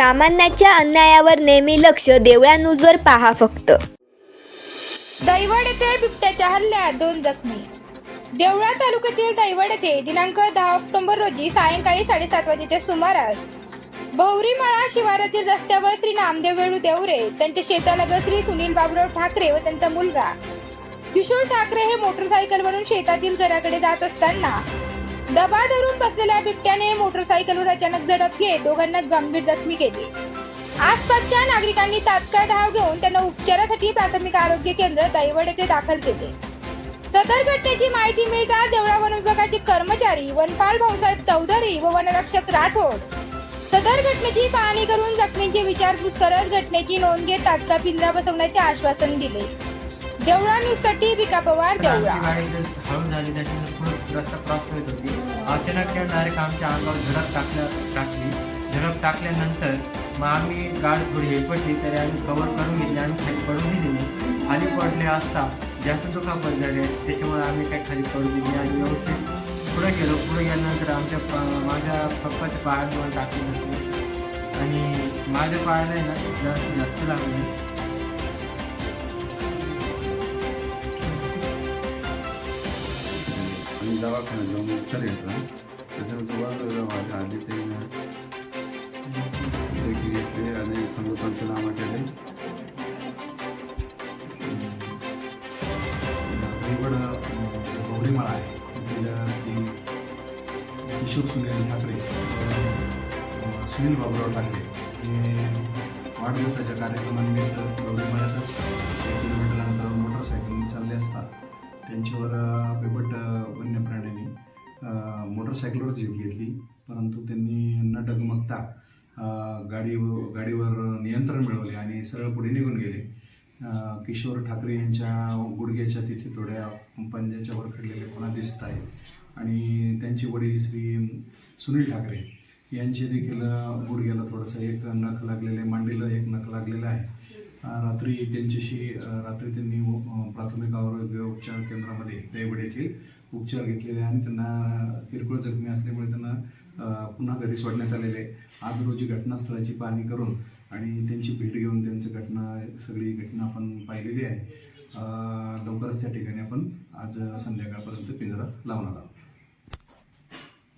सामान्याच्या अन्यायावर नेहमी लक्ष देवळा न्यूजवर पहा फक्त. दैवड येथे बिबट्याच्या हल्ल्यात दोन जखमी. देवळा तालुक्यातील दैवड येथे दिनांक दहा ऑक्टोबर रोजी सायंकाळी साडेसात वाजेच्या सुमारास भौरीमळा शिवारातील रस्त्यावर श्री नामदेव वेळू देवरे त्यांच्या शेतालगत श्री सुनील बाबुराव ठाकरे व त्यांचा मुलगा. किशोर ठाकरे हे मोटरसायकलवरून शेतातील घराकडे जात असताना दबा धरून बसलेल्या बिबट्याने मोटरसायकलवर अचानक झडप घेत दोघांना गंभीर जखमी केली. आसपासच्या नागरिकांनी तात्काळ धाव घेऊन त्यांना उपचारासाठी प्राथमिक आरोग्य केंद्र दैवड येथे दाखल केले. सदर घटनेची माहिती मिळताच देवळा वन विभागाचे कर्मचारी वनपाल भाऊसाहेब चौधरी व वनरक्षक राठोड. सदर घटनेची पाहणी करून जखमींची विचारपूस करत घटनेची नोंद घेत तात्काळ पिंजरा बसवण्याचे आश्वासन दिले. देवळा न्यूजसाठी भिका पवार देवळा. जास्त रस्ता क्रॉस करत होती. अचानक त्या डायरेक्ट आमच्या अंगावर झडप टाकल्या टाकली. झडप टाकल्यानंतर मग आम्ही गाड थोडी हे पडली तरी आम्ही कवर करून घेतली आणि खाली पडून दिली नाही खाली पडले असता जास्त दुखापत झाले. त्याच्यामुळे आम्ही काही खाली पडू दिली आणि व्यवस्थित पुढे गेलो. पुढे गेल्यानंतर आमच्या प- माझ्या पप्पाच्या पायावर टाकली होती आणि माझ्या पायाला आहे ना जास्त जास्त लागली. दवाखान्यात जाऊन उपचार घेतला. त्याच्यानंतर बाजूला माझ्या आधी ते घेतले आणि समजा पंचनामा केले. रायगड गौरीमाळा आहे. तिथल्या श्री किशोर सुनील ठाकरे अ, सुनील बाबुराव ठाकरे हे वाढदिवसाच्या कार्यक्रमानिमित्त गौरीमाळ्यातच मोटरसायकलवर जीव घेतली परंतु त्यांनी न डगमगता गाडी गाडीवर नियंत्रण मिळवले आणि सरळ पुढे निघून गेले. किशोर ठाकरे यांच्या गुडघ्याच्या तिथे थोड्या पंजाच्या वर खडलेले खुणा दिसत आहे आणि त्यांचे वडील श्री सुनील ठाकरे यांचे देखील गुडघ्याला थोडंसं एक नख लागलेलं आहे मांडीला एक नख लागलेलं आहे. रात्री त्यांच्याशी रात्री त्यांनी प्राथमिक आरोग्य उपचार केंद्रामध्ये दैवड येथील उपचार घेतलेले आहे आणि त्यांना किरकोळ जखमी असल्यामुळे त्यांना पुन्हा घरी सोडण्यात आलेले आहे. आज रोजी घटनास्थळाची पाहणी करून आणि त्यांची भेट घेऊन त्यांची घटना सगळी घटना आपण पाहिलेली आहे. लवकरच त्या ठिकाणी आपण आज संध्याकाळपर्यंत पिंजरा लावणार आहोत.